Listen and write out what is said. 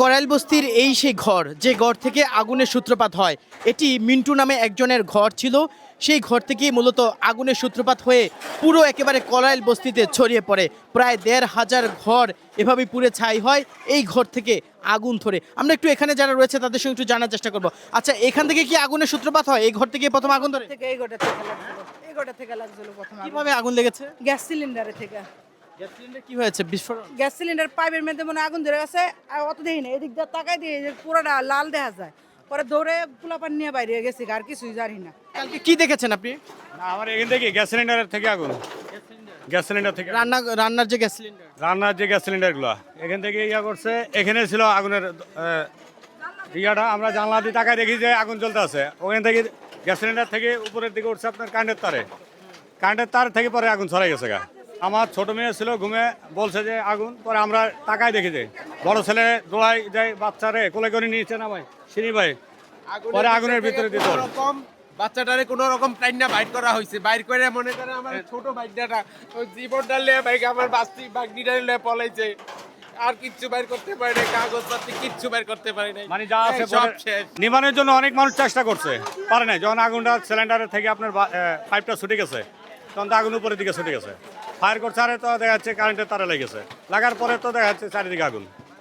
করাইল বস্তির এই সেই ঘর যে ঘর থেকে আগুনের সূত্রপাত হয় এটি মিন্টু নামে একজনের ঘর ছিল। সেই ঘর থেকেই মূলত আগুনের সূত্রপাত হয়ে পুরো একেবারে করাইল বস্তিতে ছড়িয়ে পড়ে। প্রায় দেড় হাজার ঘর এভাবেই পুড়ে ছাই হয় এই ঘর থেকে আগুন ধরে। আমরা একটু এখানে যারা রয়েছে তাদের সঙ্গে একটু জানার চেষ্টা করব। আচ্ছা এখান থেকে কি আগুনের সূত্রপাত হয়? এই ঘর থেকে প্রথম আগুন ধরে? এই গোটা থেকে লাগছিল প্রথম আগুন। কীভাবে আগুন লেগেছে? গ্যাস সিলিন্ডারে থেকে। গ্যাস সিলিন্ডার কি হয়েছে? বিস্ফোরণ? গ্যাস সিলিন্ডার পাইপের মধ্যে মনে আগুন ধরে গেছে আর অত দেখি না এদিক দিয়ে তাকাই দিয়ে পুরোটা লাল দেখা যায়। পরে দৌড়ে পোলাপান নিয়ে বাইরে গেছি আর কিছুই জানি না। কালকে কি দেখেছেন আপনি? আমার এখান থেকে গ্যাস সিলিন্ডারের থেকে আগুন। Gas cylinder? থেকে। রান্না রান্নার যে গ্যাস সিলিন্ডার? রান্নার যে গ্যাস সিলিন্ডারগুলো এখান থেকে ইয়া করছে এখানে ছিল আগুনের আহ, ইয়াটা আমরা জানলা দিয়ে টাকা দেখি যে আগুন জ্বলতে আছে। ওখান থেকে গ্যাস সিলিন্ডার থেকে উপরের দিকে উঠছে আপনার কারেন্টের তারে। কারেন্টের তার থেকে পরে আগুন ছড়াই গেছে গা। আমার ছোট মেয়ে ছিল ঘুমে বলছে যে আগুন। পরে আমরা টাকায় দেখি যে বড় ছেলে দোলাই যায় বাচ্চারে কোলে করে নিয়েছে না ভাই? সিনি ভাই। পরে আগুনের ভিতরে দিত বাচ্চাটারে কোনো রকম টাইনা বাইর করা হয়েছে। বাইর করে মনে করে আমার ছোট বাইকটা ওই জীবনটা লিয়ে বাইক আমার বাস্তি বাগনিটা লিয়ে পলাইছে। আর কিচ্ছু বাইর করতে পারে না কাগজপত্র কিচ্ছু বাইর করতে পারে নাই। মানে যা আছে সব শেষ। নিবানোর জন্য অনেক মানুষ চেষ্টা করছে। পারে নাই যখন আগুনটা সিলিন্ডারের থেকে আপনার পাইপটা ছুটে গেছে তখন তো আগুন উপরের দিকে ছুটে গেছে। ফায়ার করছে, আরে তো দেখা যাচ্ছে কারেন্টের তারা লেগেছে। লাগার পরে তো দেখা যাচ্ছে চারিদিকে আগুন।